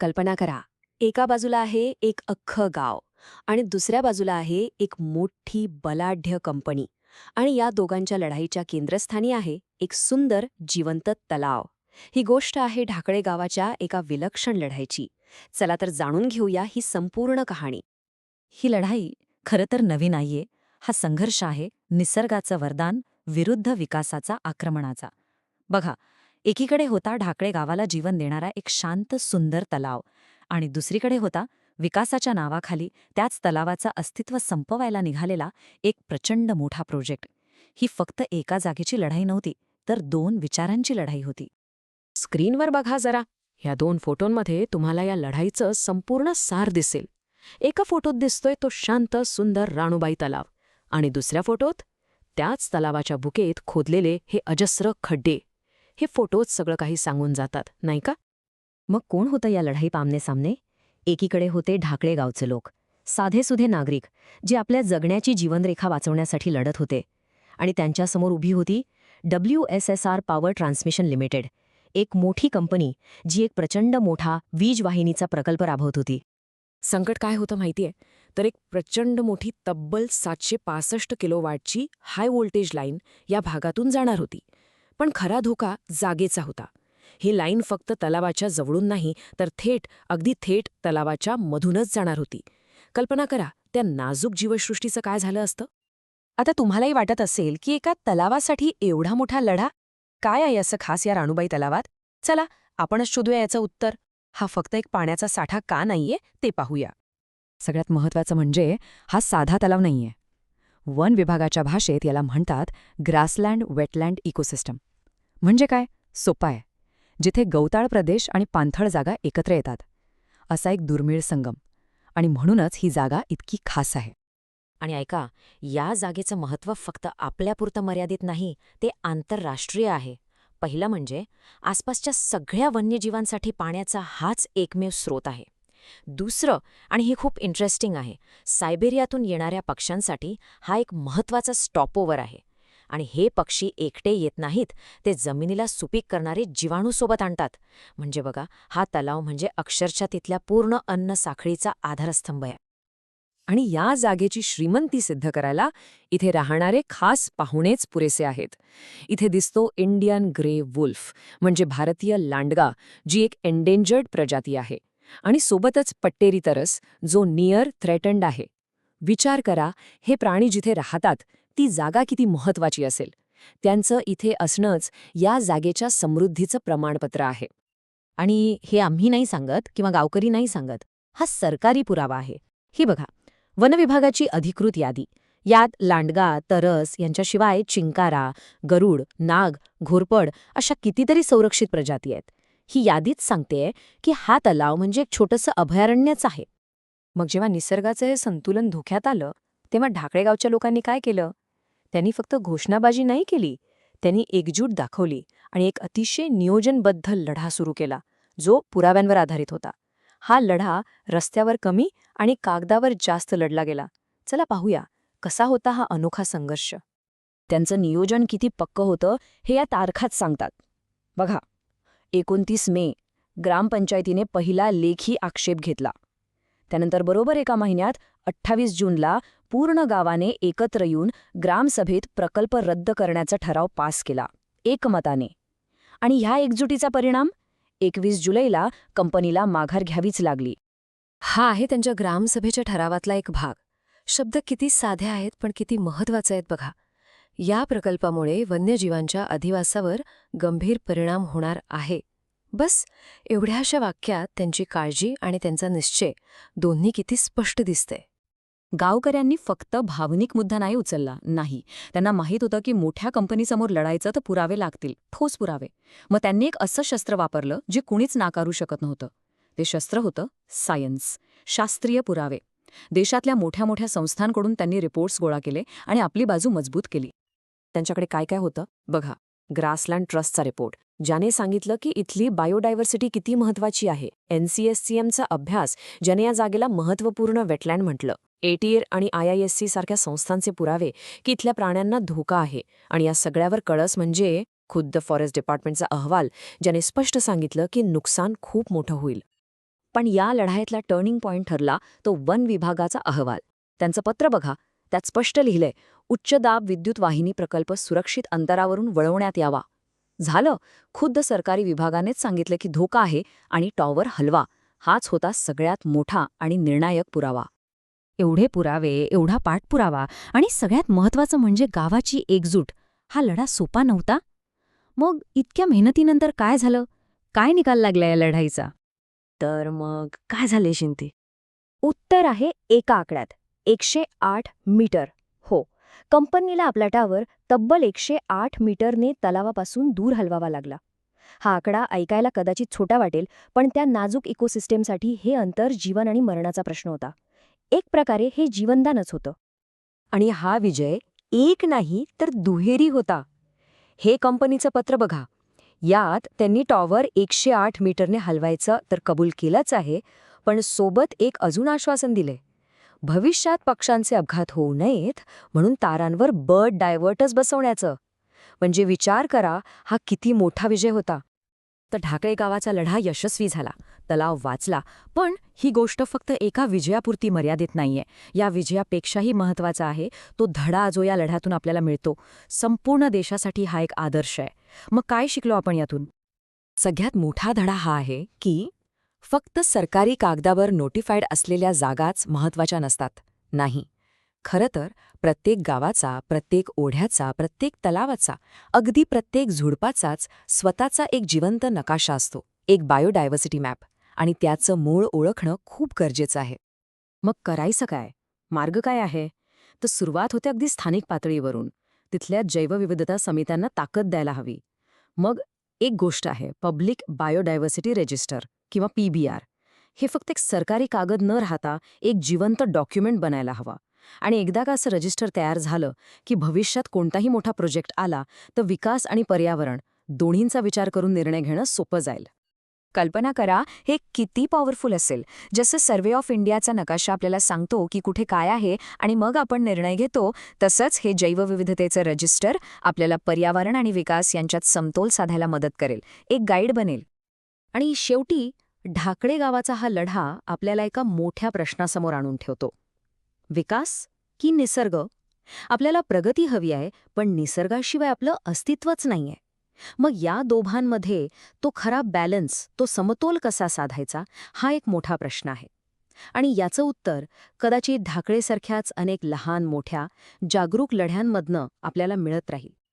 कल्पना करा. एका बाजूला आहे एक अख्खं गाव आणि दुसऱ्या बाजूला आहे एक मोठी बलाढ्य कंपनी आणि या दोघांच्या लढाईच्या केंद्रस्थानी आहे एक सुंदर जिवंत तलाव. ही गोष्ट आहे ढाकळे गावाच्या एका विलक्षण लढाईची. चला तर जाणून घेऊया ही संपूर्ण कहाणी. ही लढाई खरं तर नवी नाहीये. हा संघर्ष आहे निसर्गाचं वरदान विरुद्ध विकासाचा आक्रमणाचा. बघा एकीकडे होता ढाकळे गावाला जीवन देणारा एक शांत सुंदर तलाव आणि दुसरीकडे होता विकासाच्या नावाखाली त्याच तलावाचं अस्तित्व संपवायला निघालेला एक प्रचंड मोठा प्रोजेक्ट ही फक्त एका जागेची लढाई नव्हती तर दोन विचारांची लढाई होती. स्क्रीनवर बघा जरा. ह्या दोन फोटोंमध्ये तुम्हाला या लढाईचं संपूर्ण सार दिसेल. एका फोटोत दिसतोय तो शांत सुंदर राणूबाई तलाव आणि दुसऱ्या फोटोत त्याच तलावाच्या बुकेत खोदलेले हे अजस्र खड्डे. हे फोटोज सगळं काही सांगून जातात नाही का? मग कोण होतं या लढाई पामने सामने एकीकडे होते ढाकळे गावचे लोक साधेसुधे नागरिक जे आपल्या जगण्याची जीवनरेखा वाचवण्यासाठी लढत होते. आणि त्यांच्यासमोर उभी होती W S S R power transmission limited एक मोठी कंपनी जी एक प्रचंड मोठा वीज वाहिनीचा प्रकल्प राबवत होती. संकट काय होतं माहितीये? तर एक प्रचंड मोठी तब्बल सातशे पासष्ट किलोवॅटची हाय व्होल्टेज लाईन या भागातून जाणार होती. पण खरा धोका जागेचा होता. ही लाईन फक्त तलावाच्या जवळून नाही तर थेट अगदी थेट तलावाच्या मधूनच जाणार होती. कल्पना करा त्या नाजूक जीवसृष्टीचं काय झालं असतं? आता तुम्हालाही वाटत असेल की एका तलावासाठी एवढा मोठा लढा काय आहे असं खास या राणूबाई तलावात? चला आपणच शोधूया याचं उत्तर. हा फक्त एक पाण्याचा साठा का नाहीये ते पाहूया. सगळ्यात महत्वाचं म्हणजे हा साधा तलाव नाहीये. वन विभागाच्या भाषेत याला म्हणतात ग्रासलँड वेटलँड इकोसिस्टम. म्हणजे काय? सोपा आहे. जिथे गवताळ प्रदेश आणि पाणथळ जागा एकत्र येतात. असा एक दुर्मिळ संगम. आणि म्हणूनच ही जागा इतकी खास आहे. आणि ऐका या जागेचं महत्त्व फक्त आपल्यापुरतं मर्यादित नाही ते आंतरराष्ट्रीय आहे. पहिलं म्हणजे आसपासच्या सगळ्या वन्यजीवांसाठी पाण्याचा हाच एकमेव स्रोत आहे. दुसरं आणि हे खूप इंटरेस्टिंग आहे सायबेरियातून येणाऱ्या पक्ष्यांसाठी हा एक महत्त्वाचा स्टॉपओव्हर आहे. आणि हे पक्षी एकटे येत नाहीत ते जमिनीला सुपीक करणारे जीवाणूसोबत आणतात. म्हणजे बघा हा तलाव म्हणजे अक्षरशः तिथल्या पूर्ण अन्न साखळीचा आधारस्तंभ आहे. आणि या जागेची श्रीमंती सिद्ध करायला इथे राहणारे खास पाहुणेच पुरेसे आहेत. इथे दिसतो इंडियन ग्रे वुल्फ म्हणजे भारतीय लांडगा जी एक एंडेंजर्ड प्रजाती आहे. आणि सोबतच पट्टेरी तरस जो नियर थ्रेटंड आहे. विचार करा हे प्राणी जिथे राहतात ती जागा किती महत्वाची असेल. त्यांचं इथे असणंच या जागेच्या समृद्धीचं प्रमाणपत्र आहे. आणि हे आम्ही नाही सांगत किंवा गावकरी नाही सांगत हा सरकारी पुरावा आहे. ही बघा वनविभागाची अधिकृत यादी. यात लांडगा तरस यांच्याशिवाय चिंकारा गरुड नाग घोरपड अशा कितीतरी संरक्षित प्रजाती आहेत. ही यादीच सांगतेय की हा तलाव म्हणजे एक छोटंसं अभयारण्यच आहे. मग जेव्हा निसर्गाचं हे संतुलन धोक्यात आलं तेव्हा ढाकळेगावच्या लोकांनी काय केलं? त्यांनी फक्त घोषणाबाजी नाही केली त्यांनी एकजूट दाखवली आणि एक अतिशय नियोजनबद्ध लढा सुरू केला जो पुराव्यांवर आधारित होता. हा लढा रस्त्यावर कमी आणि कागदावर जास्त लढला गेला. चला पाहूया कसा होता हा अनोखा संघर्ष? त्यांचं नियोजन किती पक्क होतं हे या तारखाच सांगतात. बघा एकोणतीस मे ग्रामपंचायतीने पहिला लेखी आक्षेप घेतला. त्यानंतर बरोबर एका महिन्यात अठ्ठावीस जूनला पूर्ण गावाने एकत्र येऊन ग्रामसभेत प्रकल्प रद्द करण्याचा ठराव पास केला एकमताने. आणि ह्या एकजुटीचा परिणाम? एकवीस जुलैला कंपनीला माघार घ्यावीच लागली. हा आहे त्यांच्या ग्रामसभेच्या ठरावातला एक भाग. शब्द किती साधे आहेत पण किती महत्त्वाचे आहेत बघा. या प्रकल्पामुळे वन्यजीवांच्या अधिवासावर गंभीर परिणाम होणार आहे. बस एवढ्याशा वाक्यात त्यांची काळजी आणि त्यांचा निश्चय दोन्ही किती स्पष्ट दिसते गावकऱ्यांनी फक्त भावनिक मुद्दा नाही उचलला नाही. त्यांना माहीत होतं की मोठ्या कंपनीसमोर लढायचं तर पुरावे लागतील ठोस पुरावे. मग त्यांनी एक असं शस्त्र वापरलं जे कुणीच नाकारू शकत नव्हतं. ते शस्त्र होतं सायन्स शास्त्रीय पुरावे. देशातल्या मोठ्या मोठ्या संस्थांकडून त्यांनी रिपोर्ट्स गोळा केले आणि आपली बाजू मजबूत केली. त्यांच्याकडे काय काय होतं? बघा ग्रासलँड ट्रस्टचा रिपोर्ट ज्याने सांगितलं की इथली बायोडायव्हर्सिटी किती महत्वाची आहे. एनसीएससीएमचा अभ्यास ज्याने या जागेला महत्त्वपूर्ण वेटलँड म्हटलं. एटीएर आणि आयआयएससी सारख्या संस्थांचे पुरावे की इथल्या प्राण्यांना धोका आहे. आणि या सगळ्यावर कळस म्हणजे खुद्द फॉरेस्ट डिपार्टमेंटचा अहवाल ज्याने स्पष्ट सांगितलं की नुकसान खूप मोठं होईल. पण या लढाईतला टर्निंग पॉईंट ठरला तो वन विभागाचा अहवाल. त्यांचं पत्र बघा. त्यात स्पष्ट लिहिलंय उच्च दाब विद्युत वाहिनी प्रकल्प सुरक्षित अंतरावरून वळवण्यात यावा. झालं. खुद्द सरकारी विभागानेच सांगितलं की धोका आहे आणि टॉवर हलवा. हाच होता सगळ्यात मोठा आणि निर्णायक पुरावा. एवढे पुरावे एवढा पाठपुरावा आणि सगळ्यात महत्वाचं म्हणजे गावाची एकजूट. हा लढा सोपा नव्हता? मग इतक्या मेहनतीनंतर काय झालं? काय निकाल लागला या लढाईचा? तर मग काय झाले शिंते उत्तर आहे एका आकड्यात. एकशे आठ मीटर. हो. कंपनीला आपला टावर तब्बल एकशे आठ मीटरने तलावापासून दूर हलवावा लागला. हा आकडा ऐकायला कदाचित छोटा वाटेल पण त्या नाजूक इकोसिस्टेमसाठी हे अंतर जीवन आणि मरणाचा प्रश्न होता. एक प्रकारे हे जीवनदानच होतं. आणि हा विजय एक नाही तर दुहेरी होता. हे कंपनीचं पत्र बघा. यात त्यांनी टॉवर एकशे आठ मीटरने हलवायचं तर कबूल केलंच आहे पण सोबत एक अजून आश्वासन दिले भविष्यात पक्षांचे अपघात होऊ नयेत म्हणून तारांवर बर्ड डायव्हर्टर्स बसवण्याचं. म्हणजे विचार करा हा किती मोठा विजय होता. तर ढाकळे गावाचा लढा यशस्वी झाला. तलाव वाचला. पण ही गोष्ट फक्त एका विजयापुरती मर्यादित नाहीये. या विजयापेक्षाही महत्त्वाचा आहे. तो धडा जो या लढ्यातून आपल्याला मिळतो संपूर्ण देशासाठी हा एक आदर्श आहे. मग काय शिकलो आपण यातून? सगळ्यात मोठा धडा हा आहे की फक्त सरकारी कागदावर नोटिफाईड असलेल्या जागाच महत्त्वाच्या नसतात. नाही. खरं तर प्रत्येक गावाचा प्रत्येक ओढ्याचा प्रत्येक तलावाचा अगदी प्रत्येक झुडपाचाच स्वतःचा एक जिवंत नकाशा असतो. एक बायोडायव्हर्सिटी मॅप आणि त्याचं मूळ ओळखणं खूप गरजेचं आहे. मग करायचं काय? मार्ग काय आहे? तर सुरुवात होते अगदी स्थानिक पातळीवरून. तिथल्या जैवविविधता समित्यांना ताकद द्यायला हवी. मग एक गोष्ट आहे पब्लिक बायोडायव्हर्सिटी रजिस्टर किंवा पीबीआर हे फक्त एक सरकारी कागद न राहता एक जिवंत डॉक्युमेंट बनायला हवा. आणि एकदा का असं रजिस्टर तयार झालं की भविष्यात कोणताही मोठा प्रोजेक्ट आला तर विकास आणि पर्यावरण दोन्हींचा विचार करून निर्णय घेणं सोपं जाईल. कल्पना करा हे किती पॉवरफुल असेल. जसं सर्वे ऑफ इंडियाचा नकाशा आपल्याला सांगतो की कुठे काय आहे आणि मग आपण निर्णय घेतो तसंच हे जैवविविधतेचं रजिस्टर आपल्याला पर्यावरण आणि विकास यांच्यात समतोल साधायला मदत करेल. एक गाईड बनेल. आणि शेवटी ढाकळे गावाचा हा लढा आपल्याला एका मोठ्या प्रश्नासमोर आणून ठेवतो. विकास की निसर्ग? आपल्याला प्रगती हवी आहे पण निसर्गाशिवाय आपलं अस्तित्वच नाहीये. मग या दोघांमध्ये तो खरा बॅलन्स तो समतोल कसा साधायचा हा एक मोठा प्रश्न आहे. आणि याचं उत्तर कदाचित ढाकळेसारख्याच अनेक लहान मोठ्या जागरूक लढ्यांमधनं आपल्याला मिळत राहील.